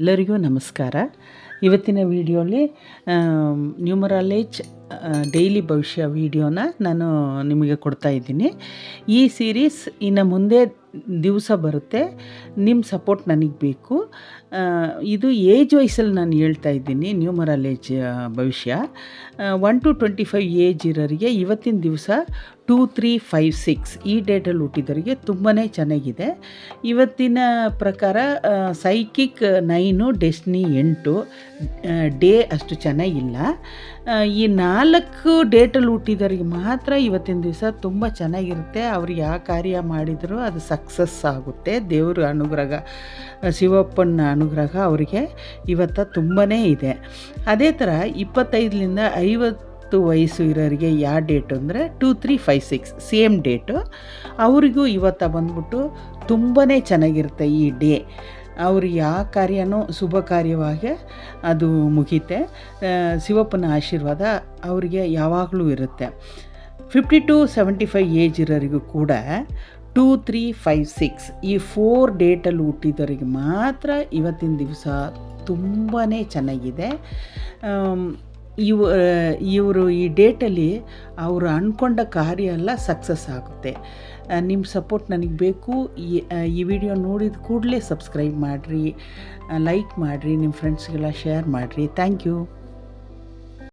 ಎಲ್ಲರಿಗೂ ನಮಸ್ಕಾರ. ಇವತ್ತಿನ ವಿಡಿಯೋಲಿ ನ್ಯೂಮರಾಲೇಜ್ ಡೈಲಿ ಭವಿಷ್ಯ ವಿಡಿಯೋನ ನಾನು ನಿಮಗೆ ಕೊಡ್ತಾ ಇದ್ದೀನಿ. ಈ ಸೀರೀಸ್ ಇನ್ನು ಮುಂದೆ ದಿವಸ ಬರುತ್ತೆ ನಿಮ್ಮ ಸಪೋರ್ಟ್ ನನಗೆ ಬೇಕು. ಇದು ಏಜ್ ವೈಸಲ್ಲಿ ನಾನು ಹೇಳ್ತಾ ಇದ್ದೀನಿ ನ್ಯೂಮರಾಲೇಜ್ ಭವಿಷ್ಯ. One two twenty five age ಇರೋರಿಗೆ ಇವತ್ತಿನ ದಿವಸ ಟೂ ತ್ರೀ ಫೈವ್ ಸಿಕ್ಸ್ ಈ ಡೇಟಲ್ಲಿ ಹುಟ್ಟಿದವರಿಗೆ ತುಂಬಾ ಚೆನ್ನಾಗಿದೆ. ಇವತ್ತಿನ ಪ್ರಕಾರ ಸೈಕಿಕ್ ನೈನು ಡೆಸ್ನಿ ಎಂಟು ಡೇ ಅಷ್ಟು ಚೆನ್ನಾಗಿಲ್ಲ. ಈ ನಾಲ್ಕು ಡೇಟಲ್ಲಿ ಹುಟ್ಟಿದವರಿಗೆ ಮಾತ್ರ ಇವತ್ತಿನ ದಿವಸ ತುಂಬ ಚೆನ್ನಾಗಿರುತ್ತೆ. ಅವ್ರು ಯಾವ ಕಾರ್ಯ ಮಾಡಿದರೂ ಅದು ಸಕ್ಸಸ್ ಆಗುತ್ತೆ. ದೇವರ ಅನುಗ್ರಹ, ಶಿವಪ್ಪನ ಅನುಗ್ರಹ ಅವರಿಗೆ ಇವತ್ತು ತುಂಬಾ ಇದೆ. ಅದೇ ಥರ ಇಪ್ಪತ್ತೈದರಿಂದ ಐವತ್ತು ವಯಸ್ಸು ಇರೋರಿಗೆ ಯಾವ ಡೇಟು ಅಂದರೆ two three five six same date ಅವರಿಗೂ ಇವತ್ತು ಬಂದ್ಬಿಟ್ಟು ತುಂಬಾ ಚೆನ್ನಾಗಿರುತ್ತೆ ಈ ಡೇ. ಅವ್ರು ಯಾವ ಕಾರ್ಯನೂ ಶುಭ ಕಾರ್ಯವಾಗಿ ಅದು ಮುಗಿತೆ. ಶಿವಪ್ಪನ ಆಶೀರ್ವಾದ ಅವರಿಗೆ ಯಾವಾಗಲೂ ಇರುತ್ತೆ. Fifty to seventy five age ಇರೋರಿಗೂ ಕೂಡ ಟೂ ತ್ರೀ ಫೈವ್ ಸಿಕ್ಸ್ ಈ ಫೋರ್ ಡೇಟಲ್ಲಿ ಹುಟ್ಟಿದವರಿಗೆ ಮಾತ್ರ ಇವತ್ತಿನ ದಿವಸ ತುಂಬಾ ಚೆನ್ನಾಗಿದೆ. ಇವ ಇವರು ಈ ಡೇಟಲ್ಲಿ ಅವರು ಅಂದ್ಕೊಂಡ ಕಾರ್ಯ ಎಲ್ಲ ಸಕ್ಸಸ್ ಆಗುತ್ತೆ. ನಿಮ್ಮ ಸಪೋರ್ಟ್ ನನಗೆ ಬೇಕು. ಈ ವಿಡಿಯೋ ನೋಡಿದ ಕೂಡಲೇ ಸಬ್ಸ್ಕ್ರೈಬ್ ಮಾಡಿರಿ ಲೈಕ್ ಮಾಡಿರಿ ನಿಮ್ಮ ಫ್ರೆಂಡ್ಸ್ಗೆಲ್ಲ ಶೇರ್ ಮಾಡಿರಿ. Thank you.